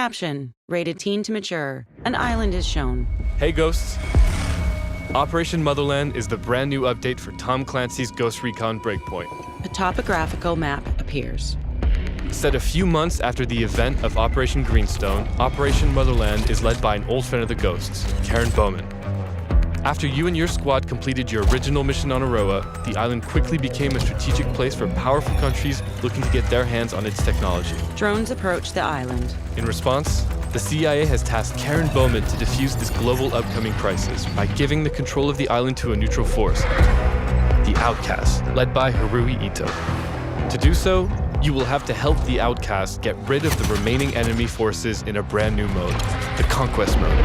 Caption Rated teen to mature. An island is shown. Hey Ghosts! Operation Motherland is the brand new update for Tom Clancy's Ghost Recon Breakpoint. A topographical map appears. Set a few months after the event of Operation Greenstone, Operation Motherland is led by an old friend of the Ghosts, Karen Bowman. After you and your squad completed your original mission on Aroa, the island quickly became a strategic place for powerful countries looking to get their hands on its technology. Drones approach the island. In response, the CIA has tasked Karen Bowman to defuse this global upcoming crisis by giving the control of the island to a neutral force, the Outcast, led by Harui Ito. To do so, you will have to help the Outcast get rid of the remaining enemy forces in a brand new mode, the Conquest mode.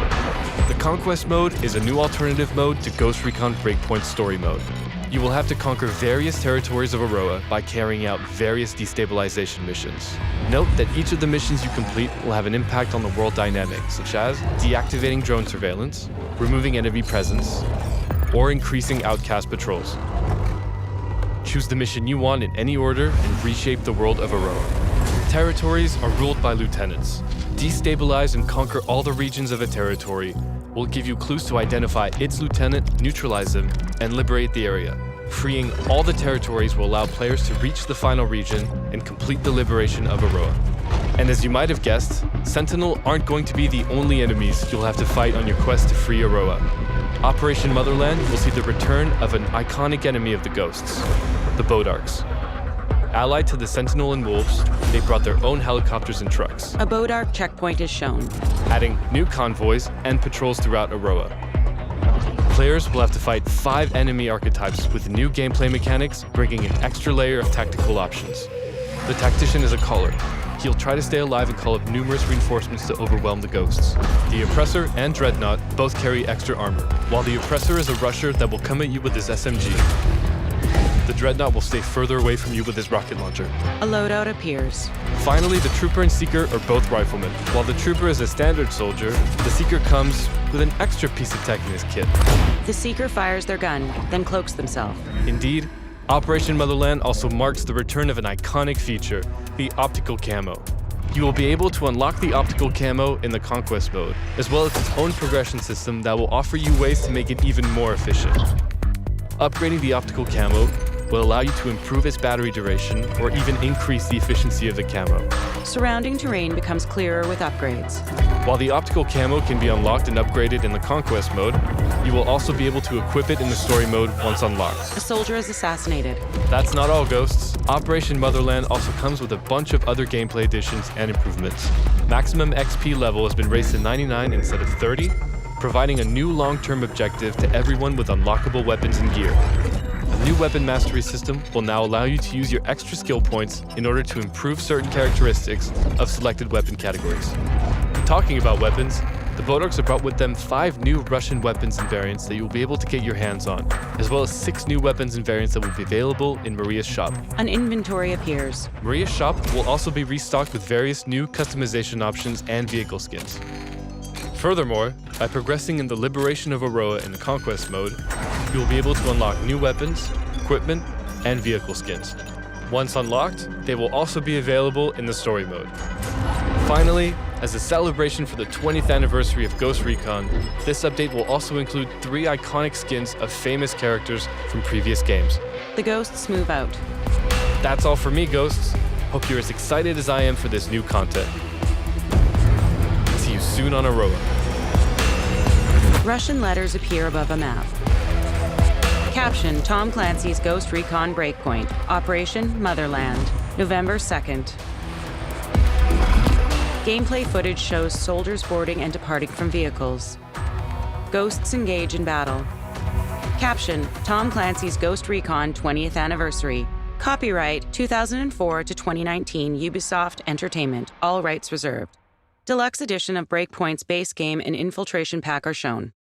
The Conquest mode is a new alternative mode to Ghost Recon Breakpoint story mode. You will have to conquer various territories of Aroa by carrying out various destabilization missions. Note that each of the missions you complete will have an impact on the world dynamic, such as deactivating drone surveillance, removing enemy presence, or increasing outcast patrols. Choose the mission you want in any order and reshape the world of Aroa. Territories are ruled by lieutenants. Destabilize and conquer all the regions of a territory will give you clues to identify its lieutenant, neutralize them, and liberate the area. Freeing all the territories will allow players to reach the final region and complete the liberation of Aroa. And as you might have guessed, Sentinel aren't going to be the only enemies you'll have to fight on your quest to free Aroa. Operation Motherland will see the return of an iconic enemy of the Ghosts, the Bodarks. Allied to the Sentinel and Wolves, they brought their own helicopters and trucks, A Bodark checkpoint is shown. adding new convoys and patrols throughout Aroa. Players will have to fight five enemy archetypes with new gameplay mechanics, bringing an extra layer of tactical options. The tactician is a caller. He'll try to stay alive and call up numerous reinforcements to overwhelm the ghosts. The Oppressor and Dreadnought both carry extra armor, while the Oppressor is a rusher that will come at you with his SMG. The Dreadnought will stay further away from you with his rocket launcher. A loadout appears. Finally, the Trooper and Seeker are both riflemen. While the Trooper is a standard soldier, the Seeker comes with an extra piece of tech in his kit. The Seeker fires their gun, then cloaks themselves. Indeed, Operation Motherland also marks the return of an iconic feature, the optical camo. You will be able to unlock the optical camo in the Conquest mode, as well as its own progression system that will offer you ways to make it even more efficient. Upgrading the optical camo will allow you to improve its battery duration or even increase the efficiency of the camo. Surrounding terrain becomes clearer with upgrades. While the optical camo can be unlocked and upgraded in the Conquest mode, you will also be able to equip it in the story mode once unlocked. A soldier is assassinated. That's not all, Ghosts. Operation Motherland also comes with a bunch of other gameplay additions and improvements. Maximum XP level has been raised to 99 instead of 30, providing a new long term objective to everyone with unlockable weapons and gear. A new weapon mastery system will now allow you to use your extra skill points in order to improve certain characteristics of selected weapon categories. Talking about weapons, the Bodarks have brought with them five new Russian weapons and variants that you will be able to get your hands on, as well as six new weapons and variants that will be available in Maria's shop. An inventory appears. Maria's shop will also be restocked with various new customization options and vehicle skins. Furthermore, by progressing in the Liberation of Aroa in the Conquest mode, you will be able to unlock new weapons, equipment, and vehicle skins. Once unlocked, they will also be available in the story mode. Finally, as a celebration for the 20th anniversary of Ghost Recon, this update will also include three iconic skins of famous characters from previous games. The ghosts move out. That's all for me, Ghosts. Hope you're as excited as I am for this new content. See you soon on Aroa. Russian letters appear above a map. Caption Tom Clancy's Ghost Recon Breakpoint, Operation Motherland, November 2nd. Gameplay footage shows soldiers boarding and departing from vehicles. Ghosts engage in battle. Caption Tom Clancy's Ghost Recon 20th Anniversary. Copyright 2004 to 2019 Ubisoft Entertainment, all rights reserved. Deluxe edition of Breakpoint's base game and infiltration pack are shown.